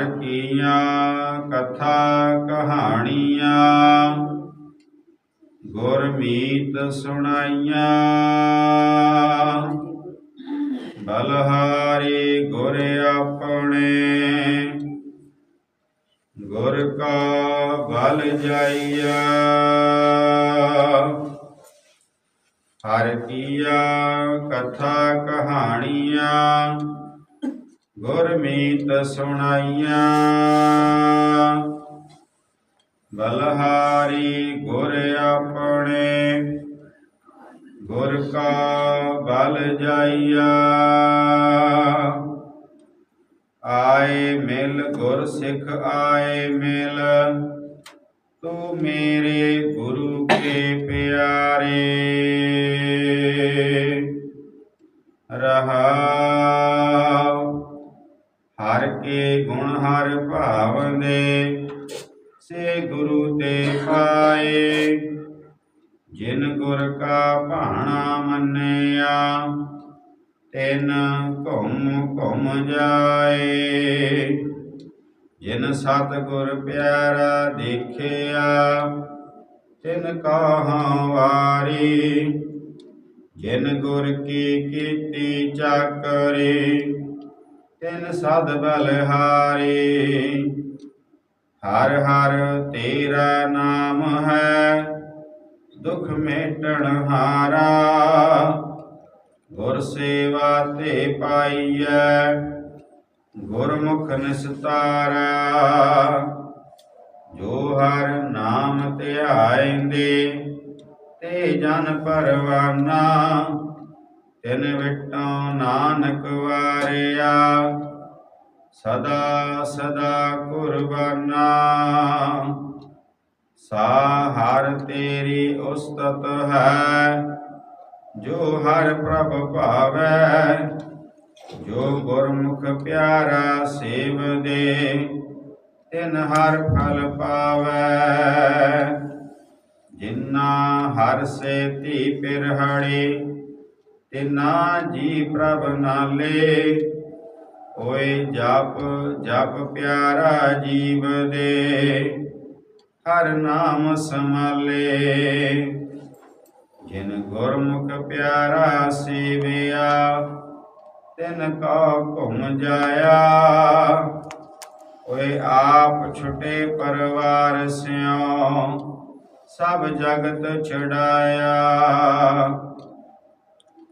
ਹਰ ਕੀਆਂ, ਕਥਾ ਕਹਾਣੀਆਂ। ਗੁਰਮੀਤ ਸੁਣਾਈਆਂ। ਬਲਹਾਰੀ ਗੁਰ ਆਪਣੇ। ਗੁਰ ਕਾ ਬਲ ਜਾਈਆ। ਹਰ ਕੀਆ, ਕਥਾ ਕਹਾਣੀਆਂ। ਗੁਰਮੀਤ ਸੁਣਾਈਆਂ। ਬਲਹਾਰੀ ਗੁਰ ਆਪਣੇ, ਗੁਰ ਕਾ ਬਲ ਜਾਈਆ। ਆਏ ਮਿਲ, ਗੁਰ ਸਿੱਖ ਆਏ ਮਿਲ, ਤੂੰ ਮੇਰੇ ਗੁਰੂ ਕੇ ਪਿਆਰੇ। ਕੇ ਗੁਣ ਹਰ ਭਾਵ ਦੇ ਸੇ ਗੁਰੂ ਤੇ ਪਾਏ। ਜਿਨ ਗੁਰ ਕਾ ਭਾਣਾ ਮੰਨਿਆ, ਤਿਨ ਘੁੰਮ ਘੁੰਮ ਜਾਏ। ਜਿਨ ਸਤ ਗੁਰ ਪਿਆਰਾ ਦੇਖਿਆ, ਤਿਨ ਕਹਾਂ ਵਾਰੀ। ਜਿਨ ਗੁਰ ਕੀ ਕੀਤੀ ਚਾਕਰੀ ਤਿਨ ਸਦ ਬਲਹਾਰੀ ਹਰ। ਹਰ ਤੇਰਾ ਨਾਮ ਹੈ, ਦੁਖ ਮੇਟਣ ਹਾਰਾ। ਗੁਰ ਸੇਵਾ ਤੇ ਪਾਈਐ, ਗੁਰਮੁਖ ਨਿਸਤਾਰਾ। ਜੋ ਹਰ ਨਾਮ ਧਿਆਇਂਦੇ ਤੇ ਜਨ ਪਰਵਾਨਾ। ਤਿਨ ਵਿਟੋ ਨਾਨਕ ਵਾਰਿਆ, ਸਦਾ ਸਦਾ ਕੁਰਬਾਨਾ। ਸਾ ਹਰ ਤੇਰੀ ਉਸਤਤ ਹੈ, ਜੋ ਹਰ ਪ੍ਰਭ ਭਾਵੈ, ਜੋ ਗੁਰਮੁਖ ਪਿਆਰਾ ਸੇਵਦੇ ਤਿਨ ਹਰ ਫਲ ਪਾਵੈ। ਜਿਨਾ ਹਰ ਸੇ ਧੀ ਪਿਰਹੜੀ ਤਿਨਾ ਜੀ ਪ੍ਰਭ ਨਾਲੇ, ਹੋਏ ਜਪ ਜਪ ਪਿਆਰਾ ਜੀਵ ਦੇ। ਹਰ ਨਾਮ ਸਮਾਲੇ ਜਿਨ ਗੁਰਮੁਖ ਪਿਆਰਾ ਸੇਵਿਆ, ਤਿਨ ਕਾ ਘੁਮ ਜਾਇਆ। ਓਏ ਆਪ ਛੁਟੇ ਪਰਵਾਰ ਸਿਓ ਸਭ ਜਗਤ ਛਡਾਇਆ।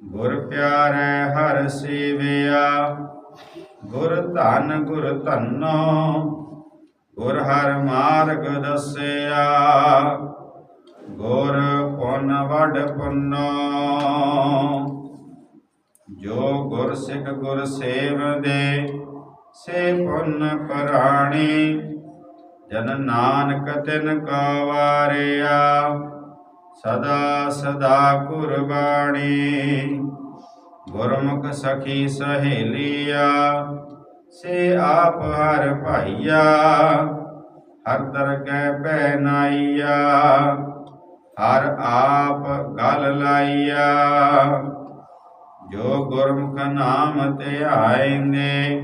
ਗੁਰ ਪਿਆਰੇ ਹਰ ਸੇਵਿਆ, ਗੁਰ ਧਨ ਗੁਰ ਧੰਨੋ, ਗੁਰ ਹਰ ਮਾਰਗ ਦਸਿਆ, ਗੁਰ ਪੁੰਨ ਵਡ ਪੁੰਨੋ। ਜੋ ਗੁਰ ਸਿੱਖ ਗੁਰ ਸੇਵਦੇ ਸੇ ਪੁੰਨ ਪਰਾਣੀ, ਜਨ ਨਾਨਕ ਤਿਨ ਕਾ ਵਾਰਿਆ। ਸਦਾ ਸਦਾ ਕੁਰਬਾਣੀ ਗੁਰਮੁਖ ਸਖੀ ਸਹੇਲੀਆ, ਸੇ ਆਪ ਹਰ ਭਾਈਆ, ਹਰ ਦਰ ਬੈ ਨਾਈਆ, ਹਰ ਆਪ ਗਲ ਲਾਈਆ। ਜੋ ਗੁਰਮੁਖ ਨਾਮ ਤੇ ਧਿਆਇਂਦੇ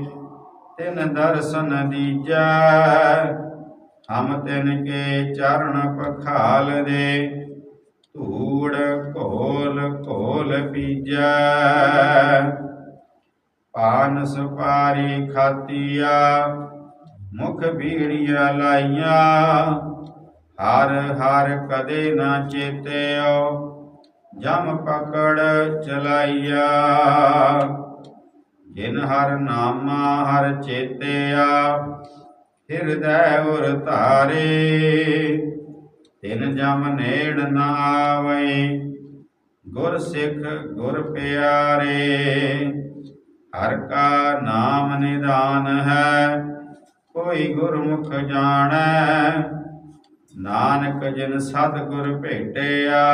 ਤਿਨ ਦਰਸ਼ਨ ਦੀਜੈ, ਹਮ ਤਿਨ ਕੇ ਚਰਨ ਪਖਾਲ ਦੇ ਧੂੜ ਘੋਲ ਘੋਲ ਪੀਜੈ। ਪਾਨ ਸੁਪਾਰੀ ਖਾਤੀਆ, ਮੁਖ ਬੀੜੀਆਂ ਲਾਈਆਂ। ਹਰ ਹਰ ਕਦੇ ਨਾ ਚੇਤਿਓ, ਜਮ ਪਕੜ ਚਲਾਈਆ। ਜਿਨ ਹਰ ਨਾਮਾ ਹਰ ਚੇਤਿਆ, ਹਿਰਦੈ ਉਰ ਧਾਰੇ। ਤਿਨ ਜਮ ਨੇੜ ਨ ਆਵੈ, ਗੁਰ ਸਿੱਖ ਗੁਰ ਪਿਆਰੇ। ਹਰ ਕਾ ਨਾਮ ਨਿਦਾਨ ਹੈ, ਕੋਈ ਗੁਰਮੁਖ ਜਾਣੈ। ਨਾਨਕ ਜਿਨ ਸਤਿਗੁਰ ਭੇਟਿਆ,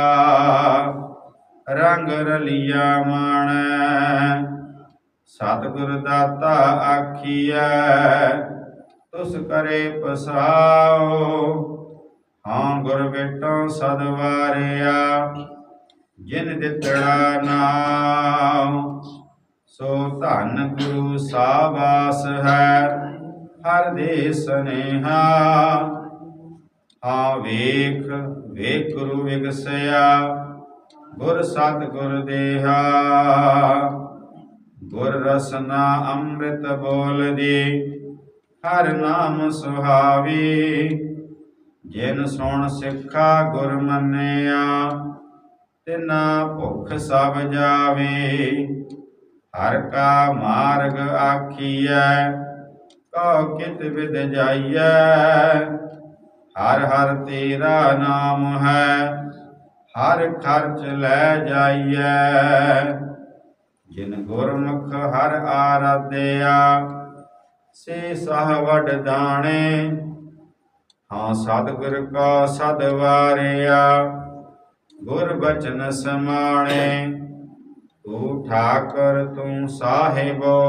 ਰੰਗ ਰਲੀਆ ਮਾਣੈ। ਸਤਿਗੁਰ ਦਾਤਾ ਆਖੀਐ, ਤੁਸ ਕਰੇ ਪਸਾਓ। ਗੁਰ ਬੇਟੋ ਸਦਵਾਰਿਆ ਜਿਨ ਦਿੱਤੜਾ ਨਾਮ ਸੋ ਧੰਨ ਗੁਰੂ ਸਾਬਾਸ ਹੈ, ਹਰ ਦੇ ਸਨੇਹਾ। ਹਾਂ ਵੇਖ ਵੇਖ ਗੁਰੂ ਵਿਗਸਿਆ, ਗੁਰ ਸਤ ਗੁਰ ਦੇਹਾ। ਗੁਰ ਰਸਨਾ ਅੰਮ੍ਰਿਤ ਬੋਲਦੀ, ਹਰ ਨਾਮ ਸੁਹਾਵੀ। ਜਿਨ ਸੁਣ ਸਿੱਖਾ ਗੁਰ ਮੰਨਿਆ, ਤਿਨਾ ਭੁਖ ਸਭ ਜਾਵੇ। ਹਰ ਕਾ ਮਾਰਗ ਆਖੀਐ, ਕਉ ਕਿਤ ਵਿਦ ਜਾਈਐ। ਹਰ ਹਰ ਤੇਰਾ ਨਾਮ ਹੈ, ਹਰ ਖਰਚ ਲੈ ਜਾਈਐ। ਜਿਨ ਗੁਰਮੁਖ ਹਰ ਆਰਾਧਿਆ, ਸੇ ਸਹ ਵਡ ਦਾਣੇ ਹਾਂ ਸਤਿਗੁਰ ਕਾ ਸਦਵਾਰਿਆ ਗੁਰ ਬਚਨ ਸਮਾਣੇ। ਤੂੰ ਠਾਕਰ ਤੂੰ ਸਾਹਿਬੋ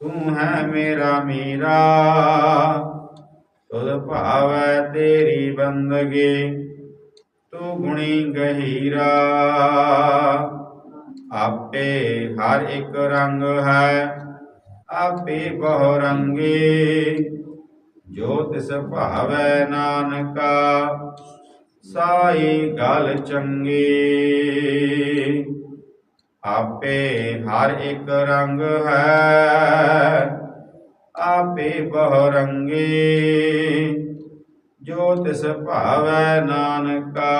ਤੂੰ ਹੈ ਮੇਰਾ ਮੀਰਾ। ਤੁਧ ਭਾਵੈ ਤੇਰੀ ਬੰਦਗੀ, ਤੂੰ ਗੁਣੀ ਗਹੀਰਾ। ਆਪੇ ਹਰ ਇੱਕ ਰੰਗ ਹੈ, ਆਪੇ ਬਹੁ ਰੰਗੇ। ਜੋ ਤਿਸ ਭਾਵੈ ਨਾਨਕਾ, ਸਾਈ ਗਲ ਚੰਗੀ। ਆਪੇ ਹਰ ਇੱਕ ਰੰਗ ਹੈ, ਆਪੇ ਬਹੁ ਰੰਗੇ ਜੋ ਤਿਸ ਭਾਵੈ ਨਾਨਕਾ,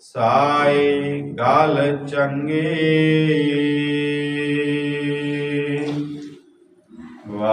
ਸਾਈ ਗਲ ਚੰਗੀ।